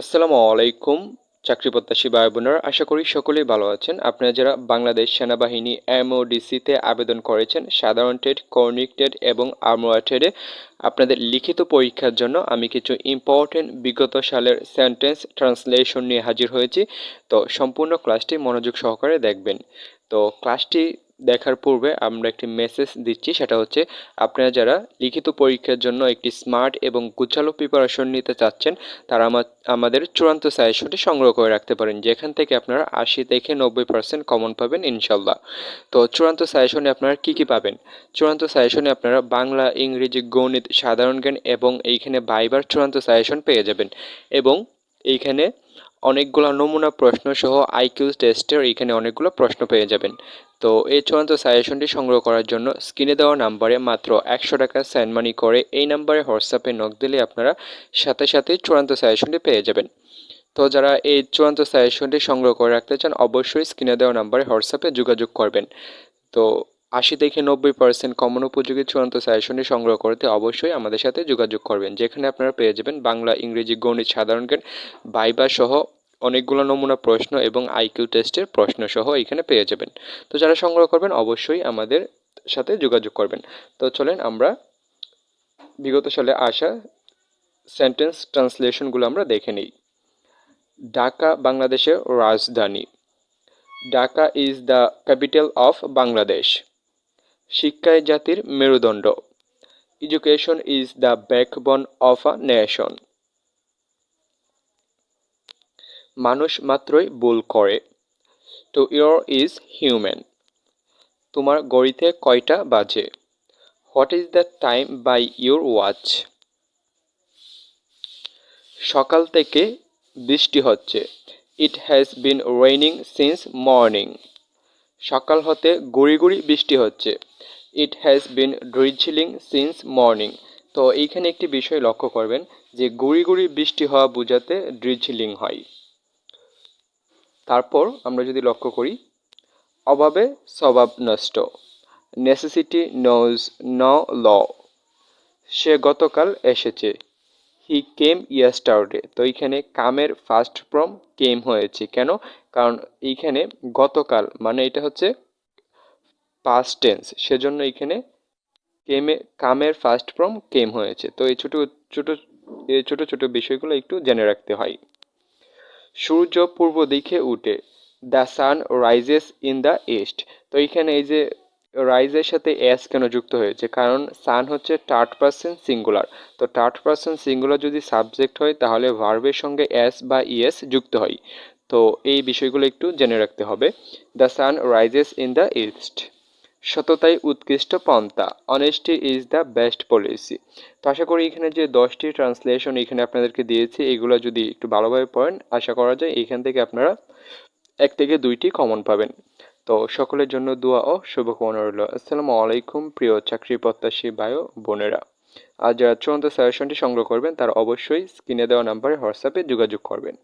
আসসালামু আলাইকুম, চাকরি প্রত্যাশী ভাই বোনেরা আশা করি সকলেই ভালো আছেন। আপনারা যারা বাংলাদেশ সেনাবাহিনী এমওডিসিতে আবেদন করেছেন, সাধারণ টেট কর্নিক টেট এবং আর্মোয়া টেটে আপনাদের লিখিত পরীক্ষার জন্য আমি কিছু ইম্পর্টেন্ট বিগত সালের সেন্টেন্স ট্রান্সলেশন নিয়ে হাজির হয়েছি। তো সম্পূর্ণ ক্লাসটি মনোযোগ সহকারে দেখবেন। তো ক্লাসটি দেখার পূর্বে আমরা একটি মেসেজ দিচ্ছি, সেটা হচ্ছে, আপনারা যারা লিখিত পরীক্ষার জন্য একটি স্মার্ট এবং গুছালো প্রিপারেশন নিতে চাচ্ছেন, তারা আমাদের চূড়ান্ত সাজেশনটি সংগ্রহ করে রাখতে পারেন, যেখান থেকে আপনারা আশি থেকে নব্বই পার্সেন্ট কমন পাবেন ইনশাল্লাহ তো চূড়ান্ত সাজেশনে আপনারা কি কি পাবেন? চূড়ান্ত সাজেশনে আপনারা বাংলা, ইংরেজি, গণিত, সাধারণ জ্ঞান এবং এইখানে বাইবার চূড়ান্ত সাজেশন পেয়ে যাবেন এবং এইখানে অনেকগুলো নমুনা প্রশ্ন সহ আইকিউ টেস্টের এখানে অনেকগুলো প্রশ্ন পেয়ে যাবেন। তো এই চূড়ান্ত সাজেশনটি সংগ্রহ করার জন্য স্ক্রিনে দেওয়া নাম্বারে মাত্র একশো টাকা সেন্ড মানি করে এই নাম্বারে হোয়াটসঅ্যাপে নক দিলে আপনারা সাথে সাথে চূড়ান্ত সাজেশনটি পেয়ে যাবেন। তো যারা এই চূড়ান্ত সাজেশনটি সংগ্রহ করে রাখতে চান, অবশ্যই স্ক্রিনে দেওয়া নাম্বারে হোয়াটসঅ্যাপে যোগাযোগ করবেন। তো আশি থেকে নব্বই পার্সেন্ট কমন উপযোগী চূড়ান্ত সাজেশনটি সংগ্রহ করতে অবশ্যই আমাদের সাথে যোগাযোগ করবেন, যেখানে আপনারা পেয়ে যাবেন বাংলা, ইংরেজি, গণিত, সাধারণ জ্ঞান বাইবা সহ অনেকগুলো নমুনা প্রশ্ন এবং আইকিউ টেস্টের প্রশ্ন সহ এখানে পেয়ে যাবেন। তো যারা সংগ্রহ করবেন, অবশ্যই আমাদের সাথে যোগাযোগ করবেন। তো চলেন আমরা বিগত সালে আসা সেন্টেন্স ট্রান্সলেশনগুলো আমরা দেখে নিই। ঢাকা, বাংলাদেশের রাজধানী। Dhaka is the capital of Bangladesh শিক্ষায় জাতির মেরুদণ্ড। Education is the backbone of a nation মানুষ মাত্রই ভুল করে। টু ইয়র ইজ হিউম্যান তোমার গড়িতে কয়টা বাজে? What is the time by your watch সকাল থেকে বৃষ্টি হচ্ছে। It has been raining since morning সকাল হতে গুড়ি গুড়ি বৃষ্টি হচ্ছে। It has been drizzling since morning তো এইখানে একটি বিষয় লক্ষ্য করবেন, যে গুড়ি গুড়ি বৃষ্টি হওয়া বোঝাতে ড্রিঝিলিং হয়। তারপর আমরা যদি লক্ষ্য করি, অভাবে স্বভাব নষ্ট। নেসেসিটি নোজ ন ল সে গতকাল এসেছে। হি কেম ইয়াস্টারডে তো এইখানে কামের ফার্স্ট ফ্রম কেম হয়েছে। কেন? কারণ এইখানে গতকাল মানে এটা হচ্ছে পাস্ট টেন্স সেজন্য এইখানে কেমে কামের ফার্স্ট ফ্রম কেম হয়েছে। তো এই ছোটো ছোটো, এই ছোটো ছোটো বিষয়গুলো একটু জেনে রাখতে হয়। সূর্য পূর্ব দিকে উঠে the sun rises in the east তো এইখানে এই যে রাইজের সাথে এস কেন যুক্ত হয়েছে? কারণ সান হচ্ছে থার্ড পার্সন সিঙ্গুলার তো থার্ড পার্সন সিঙ্গুলার যদি সাবজেক্ট হয়, তাহলে ভার্বের সঙ্গে এস বা ইএস যুক্ত হয়। তো এই বিষয়গুলো একটু জেনে রাখতে হবে। The sun rises in the east সততাই উৎকৃষ্ট পন্থা। Honesty is the best policy তো আশা করি এখানে যে দশটি ট্রান্সলেশন এখানে আপনাদেরকে দিয়েছি, এগুলো যদি একটু ভালোভাবে পড়েন, আশা করা যায় এখান থেকে আপনারা এক থেকে দুইটি কমন পাবেন। তো সকলের জন্য দোয়া ও শুভকামনা রইল। আসসালামু আলাইকুম, প্রিয় চাকরি প্রত্যাশী বায়ু বোনেরা। আর যারা চূড়ান্ত সাজেশনটি সংগ্রহ করবেন, তারা অবশ্যই স্ক্রিনে দেওয়া নাম্বারে হোয়াটসঅ্যাপে যোগাযোগ করবেন।